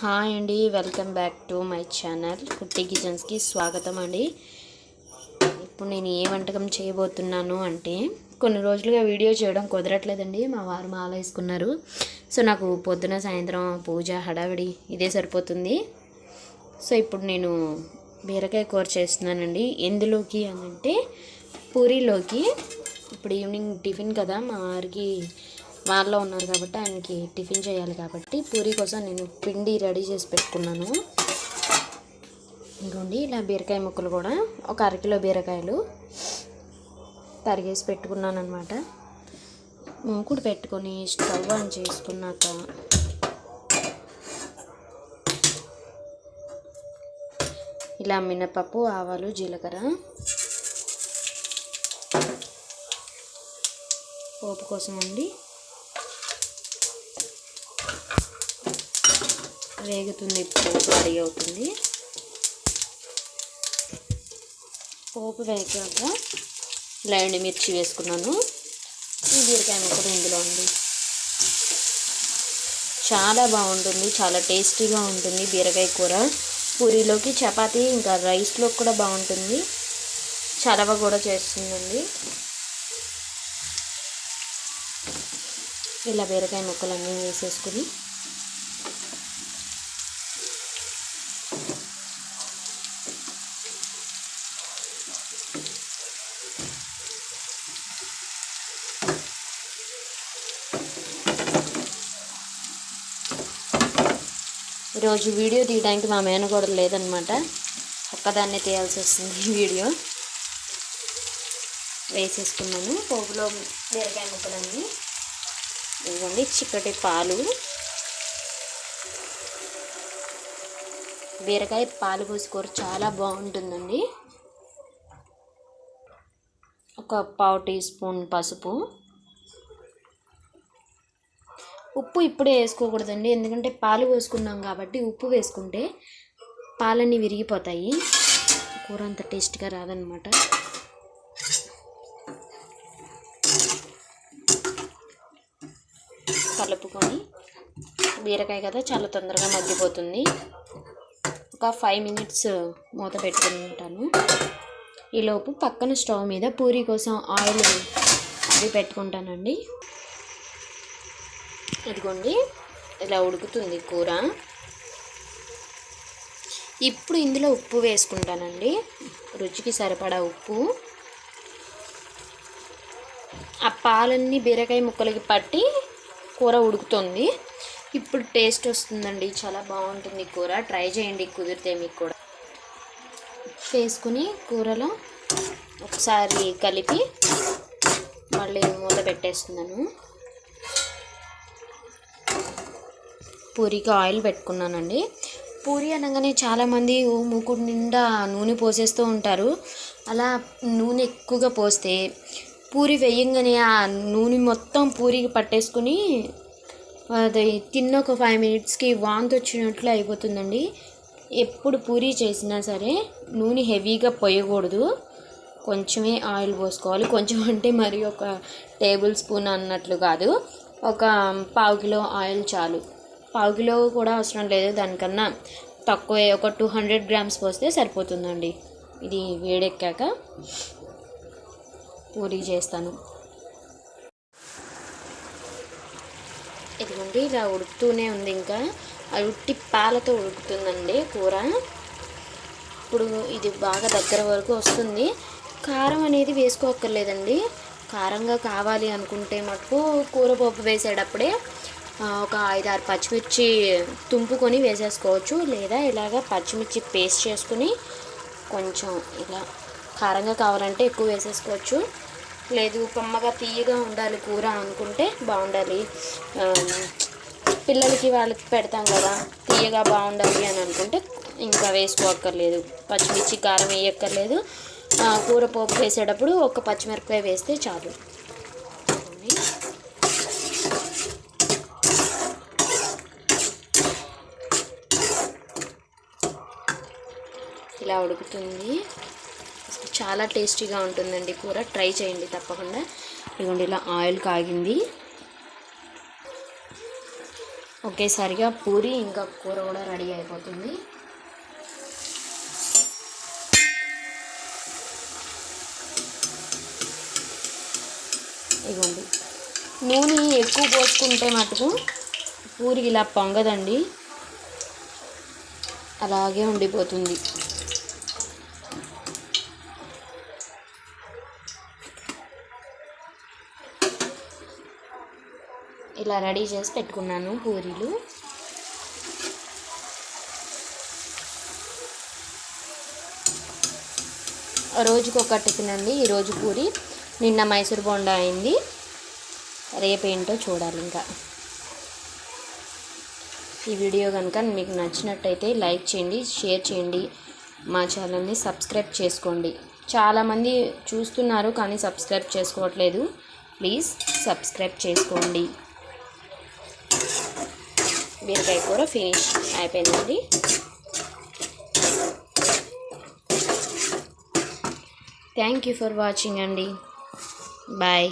Hi అండి welcome back to my channel. Kutti కిచెన్స్కి స్వాగతం అండి. ఇప్పుడు నేను ఏ వంటకం చేయబోతున్నాను అంటే కొన్ని రోజులుగా వీడియో చేయడం కుదరట్లేదండి మా వారు మాల వేసుకున్నారు. సో నాకు పొద్దున సాయంత్రం పూజ హడావిడి ఇదే సరిపోతుంది. సో ఇప్పుడు నేను బీరకాయ కూర చేస్తున్నానండి. ఎందులోకి అని అంటే పూరీలోకి. ఇప్పుడు ఈవినింగ్ టిఫిన్ కదా మా వారికి వాళ్ళలో ఉన్నారు కాబట్టి ఆయనకి టిఫిన్ చేయాలి కాబట్టి పూరి కోసం నేను పిండి రెడీ చేసి పెట్టుకున్నాను. ఇంకోండి ఇలా బీరకాయ ముక్కలు కూడా ఒక అరకిలో బీరకాయలు తరిగేసి పెట్టుకున్నాను అనమాట మూకుడు పెట్టుకొని స్టవ్ ఆన్ చేసుకున్నాక ఇలా మినపప్పు ఆవాలు జీలకర్ర పోపు కోసం అండి వేగుతుంది పోపు రెడీ అవుతుంది. పోపు వేగాక లైండ్ మిర్చి వేసుకున్నాను. ఈ బీరకాయ ముక్కలు ఇందులో ఉంది చాలా బాగుంటుంది చాలా టేస్టీగా ఉంటుంది బీరకాయ కూర. పూరీలోకి చపాతీ ఇంకా రైస్లో కూడా బాగుంటుంది. చలవ కూడా చేస్తుందండి. ఇలా బీరకాయ ముక్కలన్నీ వేసేసుకుని ఈరోజు వీడియో తీయడానికి మా మేన కూడా లేదనమాట ఒక్కదాన్నే తీయాల్సి వస్తుంది వీడియో. వేసేసుకున్నాను. పోపులో బీరకాయ ముక్కలన్నీ. ఇవ్వండి చిక్కటి పాలు. బీరకాయ పాలు పోసుకోరు. చాలా బాగుంటుందండి. ఒక పావు టీ స్పూన్ పసుపు. ఉప్పు ఇప్పుడే వేసుకోకూడదండి. ఎందుకంటే పాలు పోసుకున్నాం కాబట్టి ఉప్పు వేసుకుంటే పాలన్నీ విరిగిపోతాయి. కూర అంత టేస్ట్గా రాదనమాట కలుపుకొని బీరకాయ కదా చాలా తొందరగా మగ్గిపోతుంది. ఒక ఫైవ్ మినిట్స్ మూత పెట్టుకుని ఉంటాను ఈలోపు పక్కన స్టవ్ మీద పూరీ కోసం ఆయిల్ అది పెట్టుకుంటానండి. ఇదిగోండి ఇలా ఉడుకుతుంది కూర. ఇప్పుడు ఇందులో ఉప్పు వేసుకుంటానండి. రుచికి సరిపడా ఉప్పు. ఆ పాలన్నీ బీరకాయ ముక్కలకి పట్టి కూర ఉడుకుతుంది. ఇప్పుడు టేస్ట్ వస్తుందండి చాలా బాగుంటుంది కూర. ట్రై చేయండి కుదిరితే మీకు కూడా. వేసుకుని కూరలో ఒకసారి కలిపి మళ్ళీ మూత పెట్టేస్తున్నాను. పూరికి ఆయిల్ పెట్టుకున్నానండి. పూరి అనగానే చాలామంది మూకుడు నిండా నూనె పోసేస్తూ ఉంటారు. అలా నూనె ఎక్కువగా పోస్తే పూరి వేయంగానే ఆ నూనె మొత్తం పూరికి పట్టేసుకుని అది తిన్న ఒక ఫైవ్ మినిట్స్కి వాంతి వచ్చినట్లు అయిపోతుందండి. ఎప్పుడు పూరి చేసినా సరే నూనె హెవీగా పోయకూడదు. కొంచెమే ఆయిల్ పోసుకోవాలి. కొంచెం అంటే మరి ఒక టేబుల్ స్పూన్ అన్నట్లు కాదు. ఒక పావు కిలో ఆయిల్ చాలు. పావు కిలో కూడా అవసరం లేదు. దానికన్నా తక్కువే. ఒక టూ హండ్రెడ్ గ్రామ్స్ పోస్తే సరిపోతుందండి. ఇది వేడెక్కాక పూరీ చేస్తాను. ఇదిగోండి ఇలా ఉడుకుతూనే ఉంది ఇంకా. అది ఉట్టి పాలతో ఉడుకుతుందండి కూర. ఇప్పుడు ఇది బాగా దగ్గర వరకు వస్తుంది. కారం అనేది వేసుకోక్కర్లేదండి. కారంగా కావాలి అనుకుంటే మటుకు కూర పప్పు వేసేటప్పుడే ఒక ఐదు ఆరు పచ్చిమిర్చి తుంపుకొని వేసేసుకోవచ్చు లేదా ఇలాగ పచ్చిమిర్చి పేస్ట్ చేసుకుని కొంచెం ఇలా కారంగా కావాలంటే ఎక్కువ వేసేసుకోవచ్చు. లేదు కమ్మగా తీయగా ఉండాలి కూర అనుకుంటే బాగుండాలి. పిల్లలకి వాళ్ళకి పెడతాం కదా తీయగా బాగుండాలి అని అనుకుంటే ఇంకా వేసుకోక్కర్లేదు. పచ్చిమిర్చి కారం వేయక్కర్లేదు. కూర పోపు వేసేటప్పుడు ఒక పచ్చిమిరపకాయ వేస్తే చాలు. ఇలా ఉడుకుతుంది. చాలా టేస్టీగా ఉంటుందండి కూర. ట్రై చేయండి తప్పకుండా. ఇదిగోండి ఇలా ఆయిల్ కాగింది. ఒకేసారిగా పూరి ఇంకా కూర కూడా రెడీ అయిపోతుంది. ఇవ్వండి నూనె ఎక్కువ పోసుకుంటే మటుకు పూరి ఇలా పొంగదండి. అలాగే ఉండిపోతుంది. ఇలా రెడీ చేసి పెట్టుకున్నాను పూరీలు. రోజుకి ఒక టిఫిన్ అండి ఈరోజు పూరి. నిన్న మైసూర్ బోండా అయింది. రేపేంటో చూడాలి ఇంకా. ఈ వీడియో కనుక మీకు నచ్చినట్టయితే లైక్ చేయండి షేర్ చేయండి. మా ఛానల్ని సబ్స్క్రైబ్ చేసుకోండి. చాలామంది చూస్తున్నారు కానీ సబ్స్క్రైబ్ చేసుకోవట్లేదు. ప్లీజ్ సబ్స్క్రైబ్ చేసుకోండి. బీరకాయ కూర ఫినిష్ అయిపోయిందండి. థ్యాంక్ యూ ఫర్ వాచింగ్ అండి. బాయ్